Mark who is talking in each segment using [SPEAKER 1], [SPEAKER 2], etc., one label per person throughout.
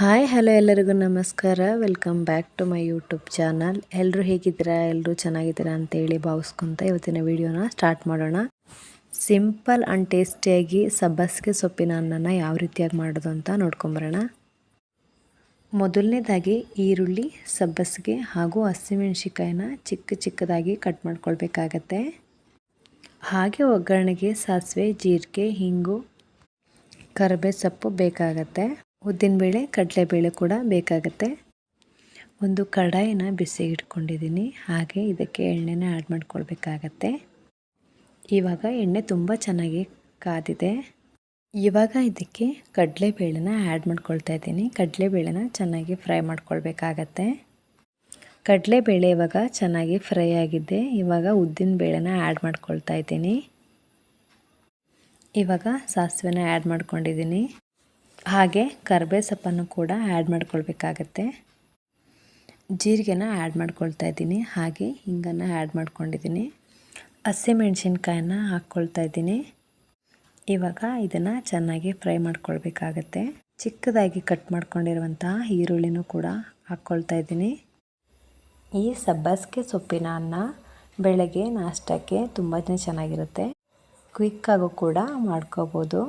[SPEAKER 1] Hi, hello ಎಲ್ಲರಿಗೂ ನಮಸ್ಕಾರ. Welcome back to my YouTube channel ಎಲ್ಲರೂ ಹೇಗಿದ್ದೀರಾ? ಎಲ್ಲರೂ ಚೆನ್ನಾಗಿದ್ದೀರಾ ಅಂತೇಳಿ ಭಾವಿಸ್ಕೊತ ಇವತ್ತಿನ ವಿಡಿಯೋನ ಸ್ಟಾರ್ಟ್ ಮಾಡೋಣ. ಸಿಂಪಲ್ ಆ್ಯಂಡ್ ಟೇಸ್ಟಿಯಾಗಿ ಸಬ್ಬಸಿಗೆ ಸೊಪ್ಪಿನ ಅನ್ನನ ಯಾವ ರೀತಿಯಾಗಿ ಮಾಡೋದು ಅಂತ ನೋಡ್ಕೊಂಬರೋಣ. ಮೊದಲನೇದಾಗಿ ಈರುಳ್ಳಿ, ಸಬ್ಬಸಿಗೆ ಹಾಗೂ ಹಸಿಮೆಣ್ಸಿಕಾಯಿನ ಚಿಕ್ಕ ಚಿಕ್ಕದಾಗಿ ಕಟ್ ಮಾಡ್ಕೊಳ್ಬೇಕಾಗತ್ತೆ. ಹಾಗೆ ಒಗ್ಗರಣೆಗೆ ಸಾಸಿವೆ, ಜೀರಿಗೆ, ಹಿಂಗು ಕರಿಬೇ ಸೊಪ್ಪು ಬೇಕಾಗತ್ತೆ. ಉದ್ದಿನಬೇಳೆ ಕಡಲೆಬೇಳೆ ಕೂಡ ಬೇಕಾಗುತ್ತೆ. ಒಂದು ಕಡಾಯಿನ ಬಿಸಿ ಇಟ್ಕೊಂಡಿದ್ದೀನಿ. ಹಾಗೆ ಇದಕ್ಕೆ ಎಣ್ಣೆನ ಆ್ಯಡ್ ಮಾಡ್ಕೊಳ್ಬೇಕಾಗತ್ತೆ. ಇವಾಗ ಎಣ್ಣೆ ತುಂಬ ಚೆನ್ನಾಗಿ ಕಾದಿದೆ. ಇವಾಗ ಇದಕ್ಕೆ ಕಡಲೆಬೇಳೆನ ಆ್ಯಡ್ ಮಾಡ್ಕೊಳ್ತಾ ಇದ್ದೀನಿ. ಕಡಲೆಬೇಳೆನ ಚೆನ್ನಾಗಿ ಫ್ರೈ ಮಾಡ್ಕೊಳ್ಬೇಕಾಗತ್ತೆ. ಕಡಲೆಬೇಳೆ ಇವಾಗ ಚೆನ್ನಾಗಿ ಫ್ರೈ ಆಗಿದೆ. ಇವಾಗ ಉದ್ದಿನ ಬೇಳೆನ ಆ್ಯಡ್ ಮಾಡ್ಕೊಳ್ತಾ ಇದ್ದೀನಿ. ಇವಾಗ ಸಾಸಿವೆನ ಆ್ಯಡ್ ಮಾಡ್ಕೊಂಡಿದ್ದೀನಿ. ಹಾಗೆ ಕರ್ಬೇ ಸೊಪ್ಪನ್ನು ಕೂಡ ಆ್ಯಡ್ ಮಾಡ್ಕೊಳ್ಬೇಕಾಗತ್ತೆ. ಜೀರಿಗೆನ ಆ್ಯಡ್ ಮಾಡ್ಕೊಳ್ತಾ ಇದ್ದೀನಿ. ಹಾಗೆ ಹಿಂಗನ್ನು ಆ್ಯಡ್ ಮಾಡ್ಕೊಂಡಿದ್ದೀನಿ. ಹಸಿಮೆಣ್ಸಿನ್ಕಾಯನ್ನ ಹಾಕ್ಕೊಳ್ತಾ ಇದ್ದೀನಿ. ಇವಾಗ ಇದನ್ನು ಚೆನ್ನಾಗಿ ಫ್ರೈ ಮಾಡ್ಕೊಳ್ಬೇಕಾಗತ್ತೆ. ಚಿಕ್ಕದಾಗಿ ಕಟ್ ಮಾಡ್ಕೊಂಡಿರುವಂತಹ ಈರುಳ್ಳಿನೂ ಕೂಡ ಹಾಕ್ಕೊಳ್ತಾ ಇದ್ದೀನಿ. ಈ ಸಬ್ಬಸಿಗೆ ಸೊಪ್ಪಿನ ಅನ್ನ ಬೆಳಗ್ಗೆ ನಾಷ್ಟಕ್ಕೆ ತುಂಬಾ ಚೆನ್ನಾಗಿರುತ್ತೆ. ಕ್ವಿಕ್ಕಾಗೂ ಕೂಡ ಮಾಡ್ಕೋಬೋದು.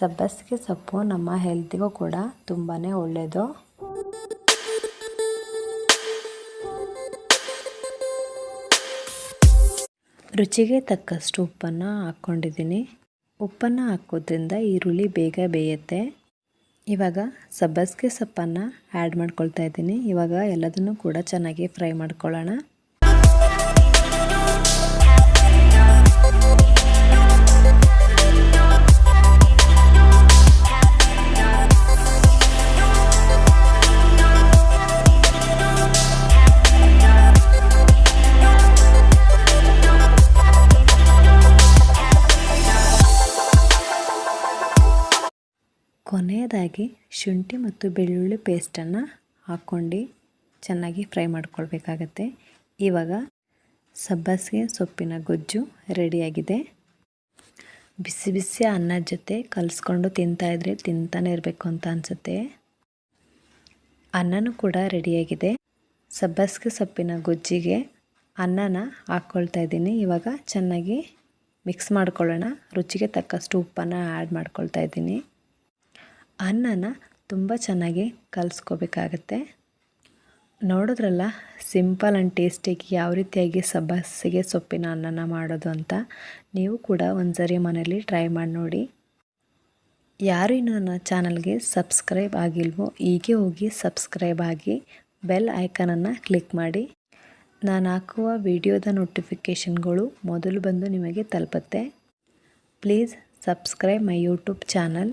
[SPEAKER 1] ಸಬ್ಬಸಿಗೆ ಸೊಪ್ಪು ನಮ್ಮ ಹೆಲ್ತಿಗೂ ಕೂಡ ತುಂಬಾ ಒಳ್ಳೆಯದು ರುಚಿಗೆ ತಕ್ಕಷ್ಟು ಉಪ್ಪನ್ನು ಹಾಕ್ಕೊಂಡಿದ್ದೀನಿ. ಉಪ್ಪನ್ನು ಹಾಕೋದ್ರಿಂದ ಈರುಳ್ಳಿ ಬೇಗ ಬೇಯುತ್ತೆ. ಇವಾಗ ಸಬ್ಬಸಿಗೆ ಸೊಪ್ಪನ್ನು ಆ್ಯಡ್ ಮಾಡ್ಕೊಳ್ತಾ ಇದ್ದೀನಿ. ಇವಾಗ ಎಲ್ಲದನ್ನು ಕೂಡ ಚೆನ್ನಾಗಿ ಫ್ರೈ ಮಾಡ್ಕೊಳ್ಳೋಣ. ಕೊನೆಯದಾಗಿ ಶುಂಠಿ ಮತ್ತು ಬೆಳ್ಳುಳ್ಳಿ ಪೇಸ್ಟನ್ನು ಹಾಕ್ಕೊಂಡು ಚೆನ್ನಾಗಿ ಫ್ರೈ ಮಾಡ್ಕೊಳ್ಬೇಕಾಗತ್ತೆ. ಇವಾಗ ಸಬ್ಬಸಿಗೆ ಸೊಪ್ಪಿನ ಗೊಜ್ಜು ರೆಡಿಯಾಗಿದೆ. ಬಿಸಿ ಬಿಸಿ ಅನ್ನದ ಜೊತೆ ಕಲಿಸ್ಕೊಂಡು ತಿಂತಾಯಿದ್ರೆ ತಿಂತಾನೆ ಇರಬೇಕು ಅಂತ ಅನಿಸುತ್ತೆ. ಅನ್ನನೂ ಕೂಡ ರೆಡಿಯಾಗಿದೆ. ಸಬ್ಬಸಿಗೆ ಸೊಪ್ಪಿನ ಗೊಜ್ಜಿಗೆ ಅನ್ನನ ಹಾಕ್ಕೊಳ್ತಾ ಇದ್ದೀನಿ. ಇವಾಗ ಚೆನ್ನಾಗಿ ಮಿಕ್ಸ್ ಮಾಡ್ಕೊಳ್ಳೋಣ. ರುಚಿಗೆ ತಕ್ಕಷ್ಟು ಉಪ್ಪನ್ನು ಆ್ಯಡ್ ಮಾಡ್ಕೊಳ್ತಾ ಇದ್ದೀನಿ. ಅನ್ನನ ತುಂಬ ಚೆನ್ನಾಗಿ ಕಲಿಸ್ಕೋಬೇಕಾಗತ್ತೆ. ನೋಡಿದ್ರಲ್ಲ, ಸಿಂಪಲ್ ಆ್ಯಂಡ್ ಟೇಸ್ಟಿಗೆ ಯಾವ ರೀತಿಯಾಗಿ ಸಬ್ಬಸಿಗೆ ಸೊಪ್ಪಿನ ಅನ್ನನ ಮಾಡೋದು ಅಂತ ನೀವು ಕೂಡ ಒಂದ್ಸರಿ ಮನೇಲಿ ಟ್ರೈ ಮಾಡಿ ನೋಡಿ. ಯಾರು ಇನ್ನೂ ನನ್ನ ಚಾನಲ್ಗೆ ಸಬ್ಸ್ಕ್ರೈಬ್ ಆಗಿಲ್ವೋ ಹೀಗೆ ಹೋಗಿ ಸಬ್ಸ್ಕ್ರೈಬ್ ಆಗಿ ಬೆಲ್ ಐಕನನ್ನು ಕ್ಲಿಕ್ ಮಾಡಿ. ನಾನು ಹಾಕುವ ವಿಡಿಯೋದ ನೋಟಿಫಿಕೇಷನ್ಗಳು ಮೊದಲು ಬಂದು ನಿಮಗೆ ತಲುಪತ್ತೆ. Please subscribe my YouTube channel.